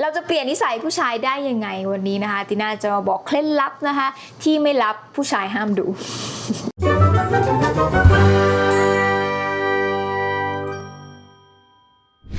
เราจะเปลี่ยนนิสัยผู้ชายได้ยังไงวันนี้นะคะติน่าจะมาบอกเคล็ดลับนะคะ ที่ไม่ลับผู้ชายห้ามดู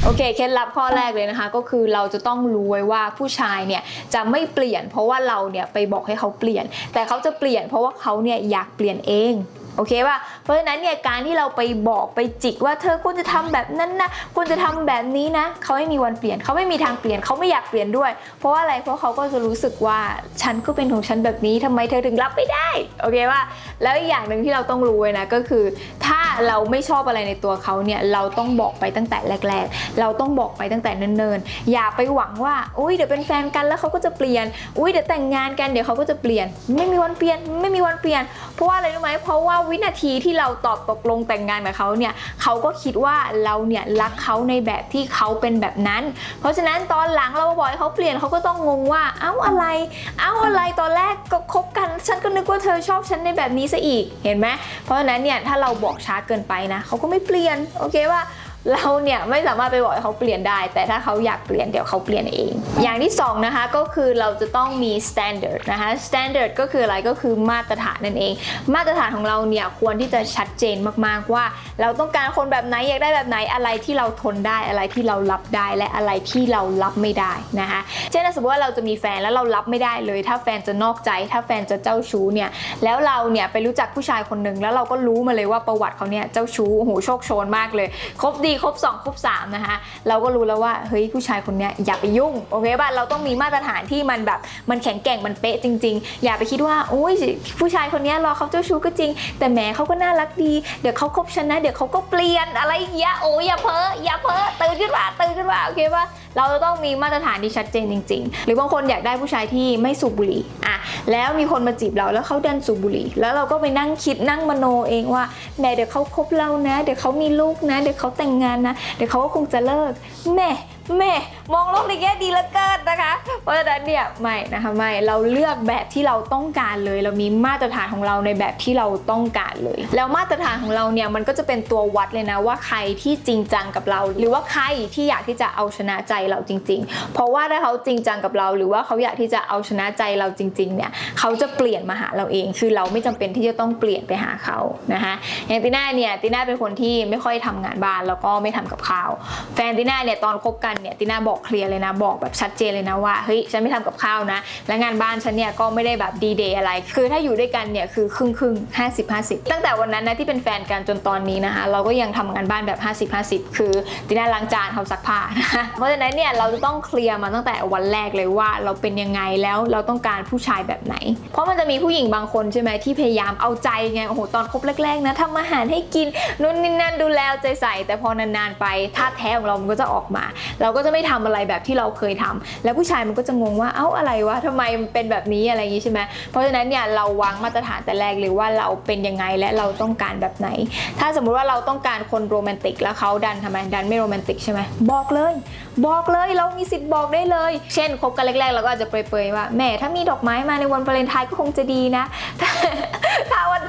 โอเคเคล็ดลับข้อแรกเลยนะคะ ก็คือเราจะต้องรู้ไว้ว่าผู้ชายเนี่ยจะไม่เปลี่ยน เพราะว่าเราเนี่ยไปบอกให้เขาเปลี่ยน แต่เขาจะเปลี่ยน เพราะว่าเขาเนี่ยอยากเปลี่ยนเอง โอเคป่ะ เพราะฉะนั้นเนี่ยการที่เราไปบอกไปจิกว่าเธอควรจะทำแบบนั้นนะควรจะทำแบบนี้นะเขาไม่มีวันเปลี่ยนเขาไม่มีทางเปลี่ยนเขาไม่อยากเปลี่ยนด้วย เพราะว่าอะไรเพราะเขาก็จะรู้สึกว่าฉันก็เป็นของฉันแบบนี้ทำไมเธอถึงรับไม่ได้โอเคป่ะแล้วอีกอย่างหนึ่งที่เราต้องรู้นะก็คือ ถ้าเราไม่ชอบอะไรในตัวเขาเนี่ยเราต้องบอกไปตั้งแต่แรก ๆ เราต้องบอกไปตั้งแต่เนิ่นๆอย่าไปหวังว่าอุ้ยเดี๋ยวเป็นแฟนกันแล้วเขาก็จะเปลี่ยนอุ้ยเดี๋ยวแต่งงานกันเดี๋ยวเขาก็จะเปลี่ยน ไม่มีวันเปลี่ยนไม่มีวันเปลี่ยน เพราะว่าอะไรรู้ไหมเพราะว่าวินาทีที่เราตอบตกลงแต่งงานกับเขาเนี่ยเขาก็คิดว่าเราเนี่ยรักเขาในแบบที่เขาเป็นแบบนั้น เพราะฉะนั้นตอนหลังเราบอกให้เขาเปลี่ยนเขาก็ต้องงงว่าเอ้าอะไร เอ้าอะไรตอนแรกก็คบกัน ฉันก็นึกว่าเธอชอบฉันในแบบนี้ซะอีกเห็นไหมเพราะฉะนั้นเนี่ยถ้าเราบอกช้าเกินไปนะเขาก็ไม่เปลี่ยนโอเคว่า เราเนี่ยไม่สามารถไปบอกให้เขาเปลี่ยนได้ แต่ถ้าเขาอยากเปลี่ยนเดี๋ยวเขาเปลี่ยนเอง อย่างที่สองนะคะก็คือเราจะต้องมี standard นะคะ standard ก็คืออะไรก็คือมาตรฐานนั่นเอง มาตรฐานของเราเนี่ยควรที่จะชัดเจนมากๆว่า เราต้องการคนแบบไหนอยากได้แบบไหนอะไรที่เราทนได้อะไรที่เรารับได้และอะไรที่เรารับไม่ได้นะคะเช่นสมมติว่าเราจะมีแฟนแล้วเรารับไม่ได้เลย ถ้าแฟนจะนอกใจ ถ้าแฟนจะเจ้าชู้เนี่ยแล้วเราเนี่ยไปรู้จักผู้ชายคนหนึ่งแล้วเราก็รู้มาเลยว่าประวัติเขาเนี่ยเจ้าชู้โอ้โหโชคโชนมากเลยครบดีครบ2ครบ3นะคะเราก็รู้แล้วว่าเฮ้ยผู้ชายคนนี้อย่าไปยุ่งโอเคป่ะเราต้องมีมาตรฐานที่มันแบบมันแข็งแกร่งมันเป๊ะจริง ๆ อย่าไปคิดว่าโอ้ยผู้ชายคนนี้รอเขาเจ้าชู้ก็จริง แต่แหมเขาก็น่ารักดีเดี๋ยวเขาคบฉันนะเดี๋ยวเขาก็เปลี่ยนอะไรอย่างเงี้ยโอ้ยอย่าเพ้ออย่าเพ้อตื่นขึ้นมาตื่นขึ้นมาโอเคป่ะเราจะต้องมีมาตรฐานที่ชัดเจนจริง ๆ หรือบางคนอยากได้ผู้ชายที่ไม่สูบบุหรี่อะแล้วมีคนมาจีบเราแล้วเขาดันสูบบุหรี่ แล้วเราก็ไปนั่งคิดนั่งมโนเองว่าแหมเดี๋ยวเขาคบเรานะ เดี๋ยวเขามีลูกนะ เดี๋ยวเขาแต่งงานนะ เดี๋ยวเขาก็คงจะเลิกแม่ แม่มองโลกในแง่ดีเหละเกินนะคะ เพราะฉะนั้นเนี่ยไม่นะคะไม่เราเลือกแบบที่เราต้องการเลย เรามีมาตรฐานของเราในแบบที่เราต้องการเลย แล้วมาตรฐานของเราเนี่ยมันก็จะเป็นตัววัดเลยนะว่าใครที่จริงจังกับเรา หรือว่าใครที่อยากที่จะเอาชนะใจเราจริง ๆ เพราะว่าถ้าเขาจริงจังกับเรา หรือว่าเขาอยากที่จะเอาชนะใจเราจริงๆเนี่ยเขาจะเปลี่ยนมาหาเราเอง คือเราไม่จำเป็นที่จะต้องเปลี่ยนไปหาเขานะคะอย่างติน่าเนี่ยติน่าเป็นคนที่ไม่ค่อยทำงานบ้านแล้วก็ไม่ทำกับข้าวแฟนติน่าเนี่ยตอนคบกันเนี่ยติน่าบอกเคลียร์เลยนะบอกแบบชัดเจนเลยนะว่าเฮ้ยฉันไม่ทำกับข้าวนะ และงานบ้านฉันเนี่ยก็ไม่ได้แบบดีเดย์อะไร คือถ้าอยู่ด้วยกันเนี่ยคือครึ่งครึ่งห้าสิบห้าสิบตั้งแต่วันนั้นนะที่เป็นแฟนกันจนตอนนี้นะคะเราก็ยังทำงานบ้านแบบ50 50คือติน่าล้างจานเขาซักผ้านะคะเพราะฉะนั้นเนี่ยเราจะต้องเคลียร์มาตั้งแต่วันแรกเลยว่าเราเป็นยังไงแล้วเราต้องการผู้ชายแบบไหน เพราะมันจะมีผู้หญิงบางคนใช่ไหมที่พยายามเอาใจไงโอ้โหตอนคบแรกๆนะทำอาหารให้กินนู่นนี่นั่นดูแลใจใส่ แต่พอนานๆไปท่าแท้ของเรามันก็จะออกมาเราก็จะไม่ทำอะไรแบบที่เราเคยทำแล้วผู้ชายมันก็จะงงว่าเอ้าอะไรวะทำไมมันเป็นแบบนี้อะไรอย่างนี้ใช่ไหมเพราะฉะนั้นเนี่ยเราวางมาตรฐานแต่แรกเลยว่าเราเป็นยังไงและเราต้องการแบบไหน ถ้าสมมุติว่าเราต้องการคนโรแมนติกแล้วเขาดันทำไมดันไม่โรแมนติกใช่ไหมบอกเลย บอกเลยเรามีสิทธิ์บอกได้เลย เช่นคบกันแรกๆเราก็อาจจะเปรยๆว่าแหม่ถ้ามีดอกไม้มาในวันวาเลนไทน์ก็คงจะดีนะ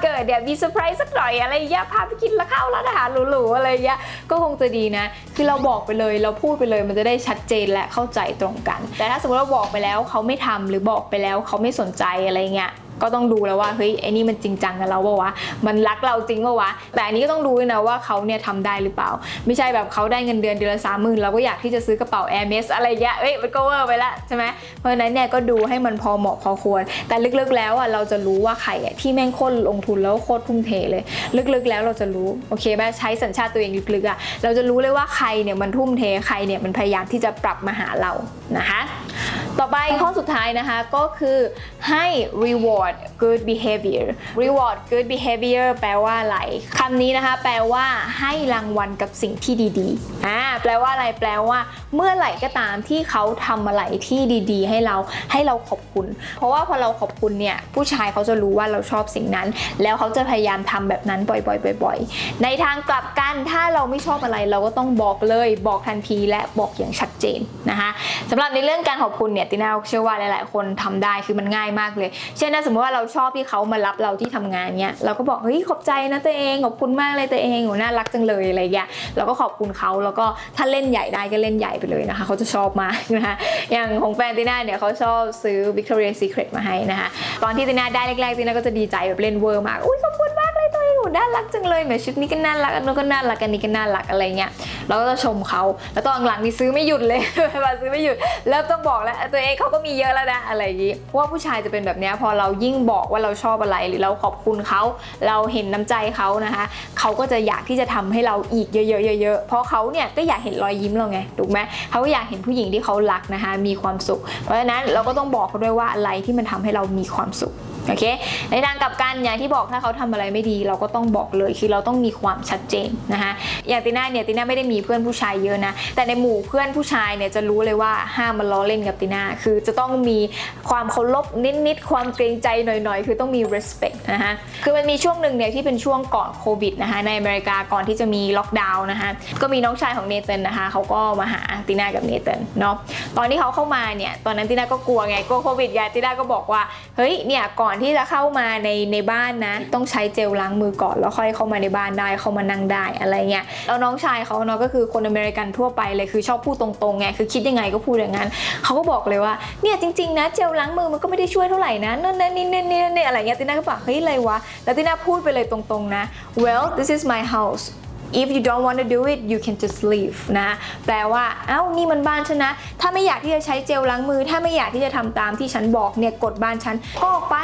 เกิดเนี่ยมีเซอร์ไพรส์สักหน่อยอะไรอย่างเงี้ยพาไปกินแล้วข้าวร้านอาหารหรูๆอะไรอย่างเงี้ยก็คงจะดีนะ คือเราบอกไปเลยเราพูดไปเลยมันจะได้ชัดเจนและเข้าใจตรงกัน แต่ถ้าสมมติเราบอกไปแล้วเขาไม่ทำหรือบอกไปแล้วเขาไม่สนใจอะไรเงี้ย ก็ต้องดูแล้วว่าเฮ้ยไอ้นี่มันจริงจังกับเราปะวะมันรักเราจริงปะวะแต่อันนี้ก็ต้องดูด้วยนะว่าเขาเนี่ยทำได้หรือเปล่า ไม่ใช่แบบเขาได้เงินเดือนเดือนละสามหมื่นเราก็อยากที่จะซื้อกระเป๋า Air m e s อะไรเงี้ยเอ้ยมันก็เวอร์ไปละใช่ไหมเพราะฉะนั้นเนี่ยก็ดูให้มันพอเหมาะพอควร แต่ลึกๆแล้วอะเราจะรู้ว่าใครอะที่แม่งโคตรลงทุนแล้วโคตรทุ่มเทเลย ลึกๆแล้วเราจะรู้โอเคไหมใช้สัญชาติตัวเองลึกๆอะเราจะรู้เลยว่าใครเนี่ยมันทุ่มเทใครเนี่ยมันพยายามที่จะปรับมาหาเรานะคะ ต่อไปข้อสุดท้ายนะคะก็คือให้ reward good behavior reward good behavior แปลว่าอะไรคำนี้นะคะ แปลว่าให้รางวัลกับสิ่งที่ดีๆอ่าแปลว่าอะไรแปลว่า เมื่อไหร่ก็ตามที่เขาทำอะไรที่ดีๆ ให้เราให้เราขอบคุณ เพราะว่าพอเราขอบคุณเนี่ยผู้ชายเขาจะรู้ว่าเราชอบสิ่งนั้น แล้วเขาจะพยายามทำแบบนั้นบ่อยๆบ่อยๆ ในทางกลับกันถ้าเราไม่ชอบอะไรเราก็ต้องบอกเลยบอกทันทีและบอกอย่างชัดเจนนะคะสำหรับในเรื่องการขอบคุณเนี่ยตินาเชื่อว่าหลายๆ คนทำได้คือมันง่ายมากเลย เช่นถ้าสมมติว่าเราชอบที่เขามารับเราที่ทำงานเนี้ยเราก็บอกเฮ้ยขอบใจนะตัวเองขอบคุณมากเลยตัวเองโหน่ารักจังเลยอะไรเงี้ยเราก็ขอบคุณเขาแล้วก็ถ้าเล่นใหญ่ได้ก็เล่นใหญ่ไปเลยนะคะเขาจะชอบมากนะคะอย่างของแฟนติน่าเนี่ยเขาชอบซื้อ Victoria's Secret มาให้นะคะตอนที่ติน่าได้แรกๆติน่าก็จะดีใจแบบเล่นเวอร์มากอุ้ยขอบคุณมากเลย น่ารักจังเลยแหมชุดนี้ก็น่ารักอันนู้นก็น่ารักอันนี้ก็น่ารักอะไรเงี้ยเราก็จะชมเขาแล้วตอนหลังนี่ซื้อไม่หยุดเลยมาซื้อไม่หยุดเริ่มต้องบอกแล้วตัวเองเขาก็มีเยอะแล้วนะอะไรอย่างงี้เพราะว่าผู้ชายจะเป็นแบบนี้พอเรายิ่งบอกว่าเราชอบอะไรหรือเราขอบคุณเขาเราเห็นน้ำใจเขานะคะเขาก็จะอยากที่จะทำให้เราอีกเยอะๆเยอะๆเพราะเขาเนี่ยก็อยากเห็นรอยยิ้มเราไงถูกไหมเขาก็อยากเห็นผู้หญิงที่เขารักนะคะมีความสุข เพราะฉะนั้นเราก็ต้องบอกเขาด้วยว่าอะไรที่มันทำให้เรามีความสุข โอเค ในทางกลับกันอย่างที่บอกถ้าเขาทำอะไรไม่ดี เราก็ต้องบอกเลยคือเราต้องมีความชัดเจนนะคะอย่างติน่าเนี่ยติน่าไม่ได้มีเพื่อนผู้ชายเยอะนะแต่ในหมู่เพื่อนผู้ชายเนี่ยจะรู้เลยว่าห้ามมาล้อเล่นกับติน่าคือจะต้องมีความเคารพนิดๆความเกรงใจหน่อยๆ คือต้องมี respect นะคะคือมันมีช่วงหนึ่งเนี่ยที่เป็นช่วงก่อนโควิดนะคะในอเมริกาก่อนที่จะมีล็อกดาวน์นะคะก็มีน้องชายของเนเธนนะคะเขาก็มาหาติน่ากับเนเธนเนาะตอนที่เขาเข้ามาเนี่ยตอนนั้นติน่าก็กลัวไงกลัวโควิดไงติน่าก็บอกว่าเฮ้ยเนี่ยก่อนที่จะเข้ามาในในบ้านนะ ต้องใช้เจลล้างมือก่อนแล้วค่อยเข้ามาในบ้านได้เข้ามานั่งได้อะไรเงี้ยแล้วน้องชายเขาเนาะก็คือคนอเมริกันทั่วไปเลยคือชอบพูดตรงๆไงคือคิดยังไงก็พูดอย่างนั้นเขาก็บอกเลยว่าเนี่ยจริงๆนะเจลล้างมือมันก็ไม่ได้ช่วยเท่าไหร่นะนั่นนั่นนี่นี่นี่นี่อะไรเงี้ยติน่าก็บอกเฮ้ยอะไรวะแล้วติน่าพูดไปเลยตรงๆนะ well this is my house if you don't want to do it you can just leave นะแปลว่าเอ้านี่มันบ้านฉันนะ ถ้าไม่อยากที่จะใช้เจลล้างมือ ถ้าไม่อยากที่จะทำตามที่ฉันบอกเนี่ยกดบ้านฉันก็ออกไป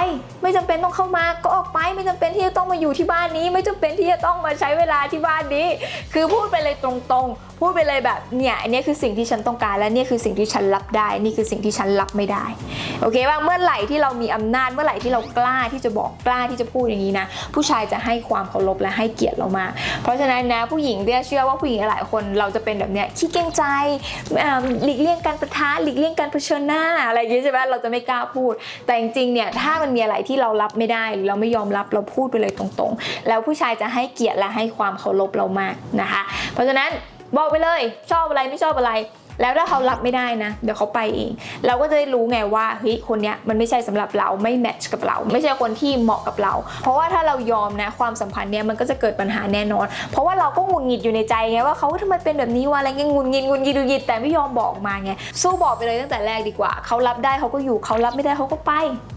ไม่จำเป็นต้องเข้ามาก็ออกไปไม่จำเป็นที่จะต้องมาอยู่ที่บ้านนี้ ไม่จำเป็นที่จะต้องมาใช้เวลาที่บ้านนี้ คือพูดไปเลยตรงๆ พูดไปเลยแบบเนี่ยอันนี้คือสิ่งที่ฉันต้องการและเนี่ยคือสิ่งที่ฉันรับได้ นี่คือสิ่งที่ฉันรับไม่ได้โอเคว่าเมื่อไหร่ที่เรามีอำนาจเมื่อไหร่ที่เรากล้าที่จะบอกกล้าที่จะพูดอย่างนี้นะ ผู้ชายจะให้ความเคารพและให้เกียรติเรามากเพราะฉะนั้นนะผู้หญิงเนี่ยเชื่อว่าผู้หญิงหลายคนเราจะเป็นแบบเนี้ยขี้เกรงใจหลีกเลี่ยงการประทะหลีกเลี่ยงการเผชิญหน้าอะไรอย่างงี้ใช่ไหมเราจะไม่กล้าพูด แต่จริงๆเนี่ยถ้ามันมีอะไรที่เรารับไม่ได้หรือเราไม่ยอมรับเราพูดไปเลยตรงๆ แล้วผู้ชายจะให้เกียรติและให้ความเคารพเรามากนะคะ เพราะฉะนั้น บอกไปเลย ชอบอะไรไม่ชอบอะไร แล้วถ้าเขารับไม่ได้นะ เดี๋ยวเขาไปเอง เราก็จะได้รู้ไงว่าเฮ้ยคนเนี้ยมันไม่ใช่สำหรับเราไม่แมทช์กับเรา ไม่ใช่คนที่เหมาะกับเรา เพราะว่าถ้าเรายอมนะความสัมพันธ์เนี้ยมันก็จะเกิดปัญหาแน่นอน เพราะว่าเราก็งุดหงิดอยู่ในใจไงว่าเขาทำไมเป็นแบบนี้วะอะไรเงี้ยงุดหงิดงุดหงิดงุดหงิดแต่ไม่ยอมบอกมาไงสู้บอกไปเลยตั้งแต่แรกดีกว่าเขารับได้เขาก็อยู่เขารับไม่ได้เขาก็ไป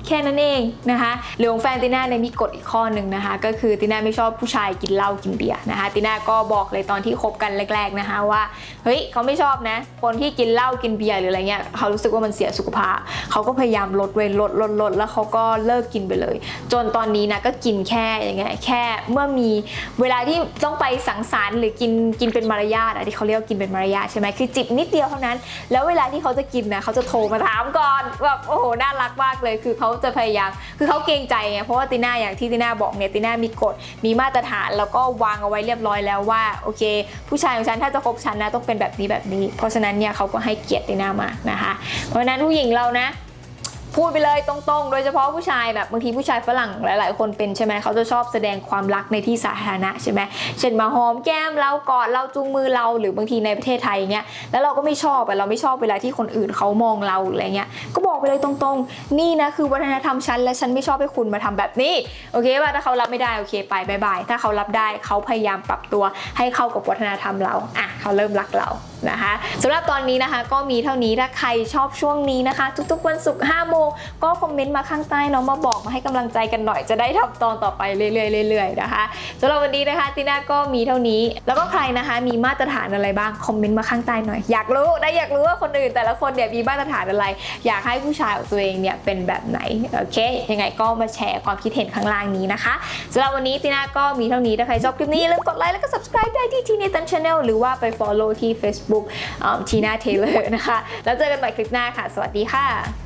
แค่นั้นเองนะคะหรือของแฟนติน่าเนี่ยมีกฎอีกข้อหนึ่งนะคะ ก็คือติน่าไม่ชอบผู้ชายกินเหล้ากินเบียร์นะคะติน่าก็บอกเลยตอนที่คบกันแรก ๆนะคะว่าเฮ้ยเขาไม่ชอบนะคนที่กินเหล้ากินเบียร์หรืออะไรเงี้ยเขารู้สึกว่ามันเสียสุขภาพเขาก็พยายามลดเว้นลดลดลดแล้วเขาก็เลิกกินไปเลย จนตอนนี้นะก็กินแค่อย่างเงี้ยแค่เมื่อมีเวลาที่ต้องไปสังสรรค์หรือกินกินเป็นมารยาทอะที่เขาเรียกกินเป็นมารยาทใช่ไหมคือจิบนิดเดียวเท่านั้น แล้วเวลาที่เขาจะกินนะเขาจะโทรมาถามก่อนแบบโอ้โหน่ารักมากเลย คือเขาจะพยายามคือเขาเกรงใจไงเพราะว่าติน่าอย่างที่ติน่าบอกเนี่ยติน่ามีกฎมีมาตรฐานแล้วก็วางเอาไว้เรียบร้อยแล้วว่าโอเค ผู้ชายของฉันถ้าจะคบฉันนะต้องเป็นแบบนี้แบบนี้ เพราะฉะนั้นเนี่ยเขาก็ให้เกียรติติน่ามากนะคะ เพราะฉะนั้นผู้หญิงเรานะพูดไปเลยตรงๆ โดยเฉพาะผู้ชายแบบบางทีผู้ชายฝรั่งหลาย ๆ คนเป็นใช่ไหมเขาจะชอบแสดงความรักในที่สาธารณะใช่ไหมเช่นมาหอมแก้มเรากอดเราจูงมือเราหรือบางทีในประเทศไทยเงี้ยแล้วเราก็ไม่ชอบอะเราไม่ชอบเวลาที่คนอื่นเขามองเราอะไรเงี้ยก็บอกไปเลยตรงๆ นี่นะคือวัฒนธรรมฉันและฉันไม่ชอบให้คุณมาทำแบบนี้โอเคป่ะถ้าเขารับไม่ได้โอเคไปบายบายถ้าเขารับได้เขาพยายามปรับตัวให้เข้ากับวัฒนธรรมเราอะเขาเริ่มรักเรา นะคะสำหรับตอนนี้นะคะ ก็มีเท่านี้ถ้าใครชอบช่วงนี้นะคะ ทุกๆวันศุกร์5โมงก็คอมเมนต์มาข้างใต้เนาะมาบอกมาให้กำลังใจกันหน่อยจะได้ทำตอนต่อไปเรื่อยๆเรื่อยๆนะคะสำหรับวันนี้นะคะติน่าก็มีเท่านี้ แล้วก็ใครนะคะมีมาตรฐานอะไรบ้างคอมเมนต์มาข้างใต้หน่อย อยากรู้ได้อยากรู้ว่าคนอื่น แต่ละคนเนี่ยมีมาตรฐานอะไร อยากให้ผู้ชายของตัวเองเนี่ยเป็นแบบไหนโอเค ยังไงก็มาแชร์ความคิดเห็นข้างล่างนี้นะคะสำหรับวันนี้ติน่าก็มีเท่านี้ถ้าใครชอบคลิปนี้อย่าลืมกดไลค์แล้วก็ subscribe ได้ที่ทีเนตันชาแนลหรือว่าไป follow ที่ Facebook ทีน่าเทเลอร์นะคะ แล้วเจอกันใหม่คลิปหน้าค่ะ สวัสดีค่ะ